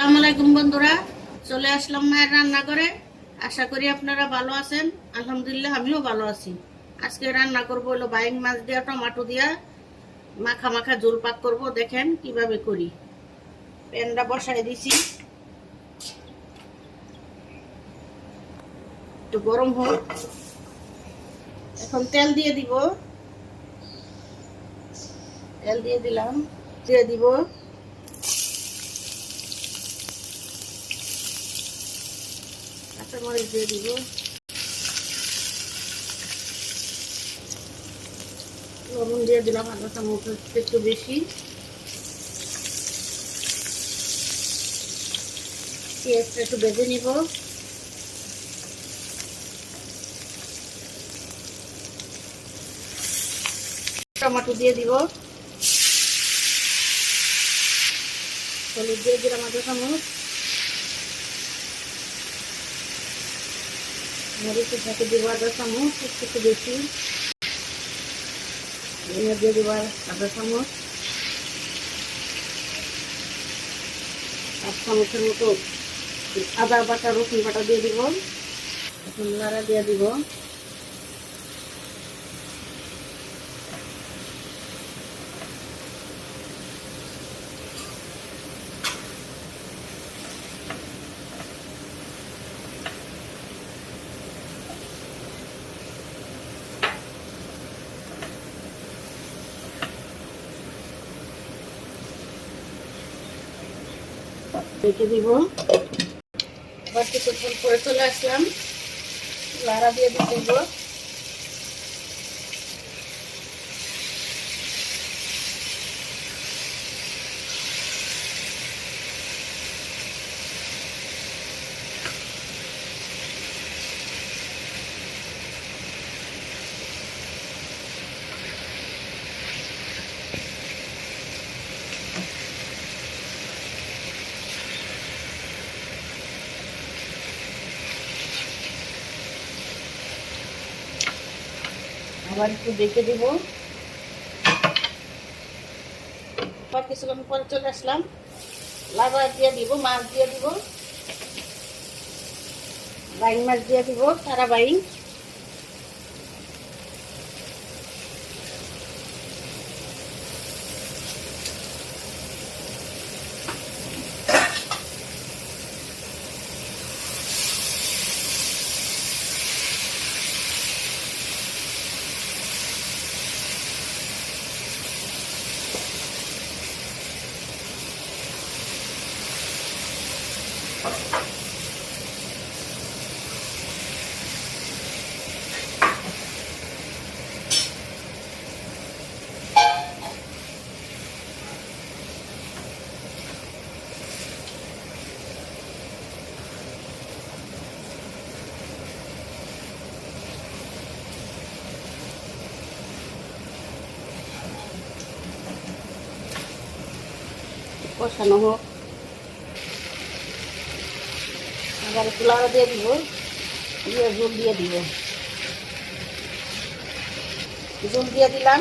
আসসালামু আলাইকুম বন্ধুরা, চলে আসলাম মায়ের রান্না করে আশা করি আপনারা ভালো আছেন। আলহামদুলিল্লাহ, আমিও ভালো আছি। আজকে রান্না করব হলো বাইং মাছ দিয়া, টমাটো দিয়া। মাখা মাখা ঝোল পাক করব, দেখেন কীভাবে করি। প্যানটা বসাই দিছি। একটু গরম হোক। এখন তেল দিয়ে দিব। তেল দিয়ে দিলাম, দিয়ে দিব। কাঁচামরিচ দিয়ে দিব লবণ দিয়ে দিলাম আদা চামচ একটু বেশি পেঁয়াজটা একটু বেজে নিব টমাটো দিয়ে দিব। হলুদ দিয়ে দিলাম আদা চামচ মরিচের সাথে দিব আদা চামচ একটু বেশি। ধনিয়া দিয়ে দিব আদা চামচ এক চামচের মতো আদা বাটা, রসুন বাটা দিয়ে দিব। এখন নাড়া দিয়ে দিব। রেখে দিব। আবার কিছুক্ষণ করে চলে আসলাম। লাড়া দিয়ে দিয়ে দিব আবার একটু দেখে দিব। কিছুক্ষণ পরে চলে আসলাম। লাভা দিয়ে দিব, মাছ দিয়ে দিব। বাইং মাছ দিয়ে দিব তারা বাইং কষানো হোক। আবার লাড়া দিয়ে দিব দিয়ে জল দিয়ে দিব। জল দিয়ে দিলাম।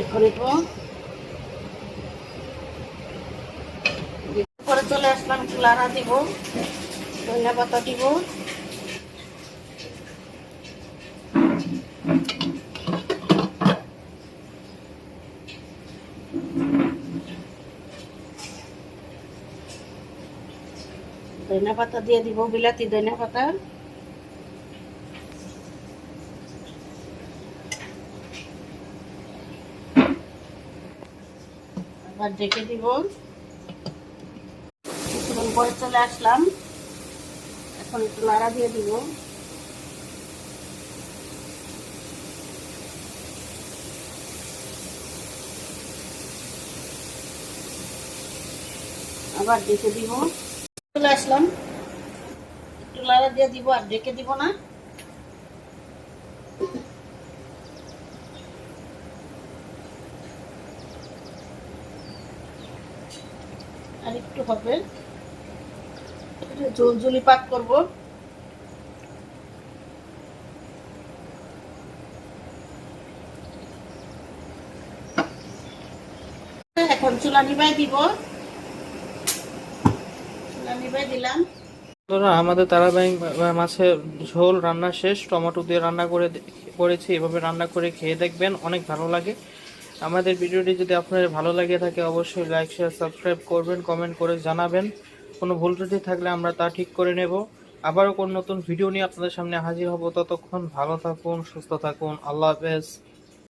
এখন একটু পরে চলে আসলাম একটু লাড়া দিব, ধনিয়া দিব। ধনিয়া পাতা দিয়ে দিব, বিলাতি ধনিয়া পাতা। আবার ডেকে দিব। কিছুক্ষণ পরে চলে আসলাম। এখন একটু নাড়া দিয়ে দিব। আবার ডেকে দিব। চলে আসলাম। একটু নাড়া দিয়ে দিব আর ডেকে দিব না। আর একটু হবে। এটা জল জলি পাক করব। এখন চুলা নিবাই দিব। চুলা নিবাই দিলাম। আমাদের তারাবাহিক মাছের ঝোল রান্না শেষ। টমেটো দিয়ে রান্না করে করেছি, এভাবে রান্না করে খেয়ে দেখবেন অনেক ভালো লাগে। আমাদের ভিডিওটি যদি আপনাদের ভালো লাগে থাকে, অবশ্যই লাইক শেয়ার সাবস্ক্রাইব করবেন কমেন্ট করে জানাবেন। কোনো ভুল ত্রুটি থাকলে আমরা তা ঠিক করে নেব। আবারও কোন নতুন ভিডিও নিয়ে আপনাদের সামনে হাজির হব। ততক্ষণ ভালো থাকুন, সুস্থ থাকুন। আল্লাহ হাফেজ।